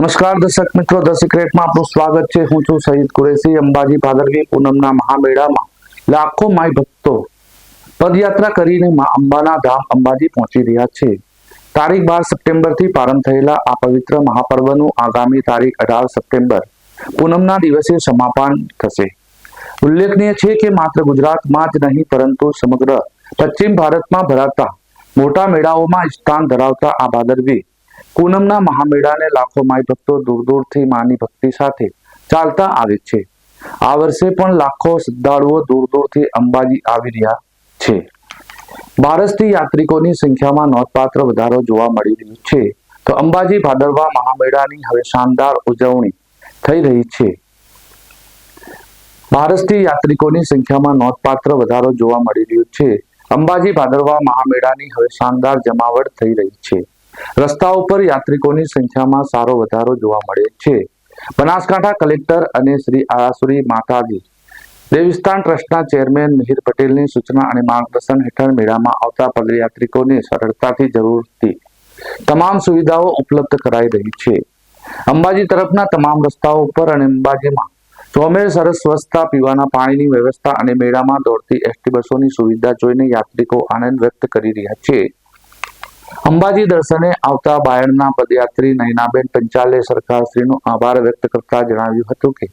નમસ્કાર દર્શક મિત્રો, ધ આપનું સ્વાગત છે. હું છું સહીદ કુરેશી અંબાજી ભાદરવી પૂનમના મહામેળામાં લાખો માય ભક્તો પદયાત્રા કરીને મા અંબાના ધામ અંબાજી પહોંચી રહ્યા છે. તારીખ બાર સપ્ટેમ્બરથી પ્રારંભ થયેલા આ પવિત્ર મહાપર્વનું આગામી તારીખ અઢાર સપ્ટેમ્બર પૂનમના દિવસે સમાપન થશે. ઉલ્લેખનીય છે કે માત્ર ગુજરાતમાં જ નહીં, પરંતુ સમગ્ર પશ્ચિમ ભારતમાં ભરાતા મોટા મેળાઓમાં સ્થાન ધરાવતા આ ભાદરવી પૂનમના મહામેળાને લાખો માઈ ભક્તો દૂર દૂરથી માની ભક્તિ સાથે ચાલતા આવે છે. આ વર્ષે પણ લાખો શ્રદ્ધાળુઓ દૂર દૂરથી અંબાજી આવી રહ્યા છે. ભારતથી યાત્રિકોની સંખ્યામાં નોંધપાત્ર વધારો જોવા મળી રહ્યો છે. તો અંબાજી ભાદરવા મહામેળાની હવે શાનદાર ઉજવણી થઈ રહી છે. ભારતથી યાત્રિકોની સંખ્યામાં નોંધપાત્ર વધારો જોવા મળી રહ્યો છે. અંબાજી ભાદરવા મહામેળાની હવે શાનદાર જમાવટ થઈ રહી છે. રસ્તા ઉપર યાત્રિકોની સંખ્યામાં સારો વધારો જોવા મળે છે. બનાસકાંઠા કલેક્ટર અને શ્રી આરાસુરી માતાજી દેવસ્થાન ટ્રસ્ટના ચેરમેન મિહિર પટેલની સૂચના અને માર્ગદર્શન હેઠળ મેળામાં આવતા પદયાત્રિકોને સરળતાથી જરૂરથી તમામ સુવિધાઓ ઉપલબ્ધ કરાઈ રહી છે. અંબાજી તરફના તમામ રસ્તાઓ ઉપર અને અંબાજીમાં ચોમેર સરસ સ્વચ્છતા પીવાના પાણીની વ્યવસ્થા અને મેળામાં દોડતી એસટી બસોની સુવિધા જોઈને યાત્રિકો આનંદ વ્યક્ત કરી રહ્યા છે. અંબાજી દર્શને આવતા બાયડના પદયાત્રી નયનાબેન પંચાલે સરકારશ્રીનો આભાર વ્યક્ત કરતા જણાવ્યું હતું કે,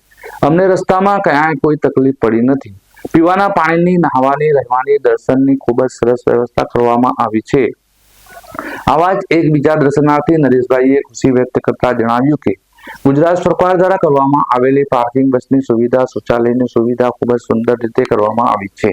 અમને રસ્તામાં ક્યાંય કોઈ તકલીફ પડી નથી. પીવાના પાણીની, નહાવાની, રહેવાની, દર્શનની ખૂબ જ સરસ વ્યવસ્થા કરવામાં આવી છે. આવા જ એક બીજા દર્શનાર્થી નરેશભાઈએ ખુશી વ્યક્ત કરતા જણાવ્યું કે, ગુજરાત સરકાર દ્વારા કરવામાં આવેલી પાર્કિંગ બસની સુવિધા, શૌચાલયની સુવિધા ખૂબ જ સુંદર રીતે કરવામાં આવી છે.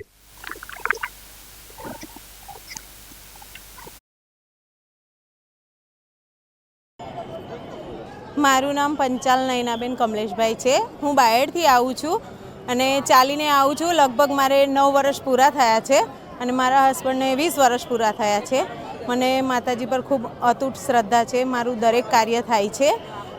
મારું નામ પંચાલ નયનાબેન કમલેશભાઈ છે. હું બાયડથી આવું છું અને ચાલીને આવું છું. લગભગ મારે નવ વર્ષ પૂરા થયા છે અને મારા હસબન્ડને વીસ વર્ષ પૂરા થયા છે. મને માતાજી પર ખૂબ અતૂટ શ્રદ્ધા છે. મારું દરેક કાર્ય થાય છે.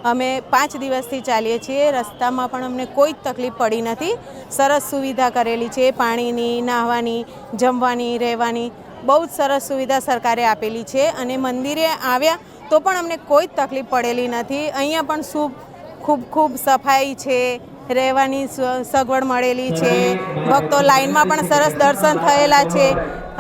અમે પાંચ દિવસથી ચાલીએ છીએ. રસ્તામાં પણ અમને કોઈ જ તકલીફ પડી નથી. સરસ સુવિધા કરેલી છે. પાણીની, નાહવાની, જમવાની, રહેવાની બહુ જ સરસ સુવિધા સરકારે આપેલી છે અને મંદિરે આવ્યા તો પણ અમને કોઈ જ તકલીફ પડેલી નથી. અહીંયા પણ શું ખૂબ ખૂબ સફાઈ છે રહેવાની સગવડ મળેલી છે. ભક્તો લાઇનમાં પણ સરસ દર્શન થયેલા છે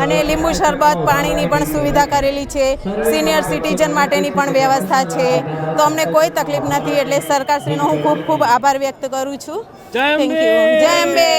અને લીંબુ શરબત પાણીની પણ સુવિધા કરેલી છે. સિનિયર સિટીઝન માટેની પણ વ્યવસ્થા છે. તો અમને કોઈ તકલીફ નથી એટલે સરકારશ્રીનો હું ખૂબ ખૂબ આભાર વ્યક્ત કરું છું. Thank you. જય અંબે!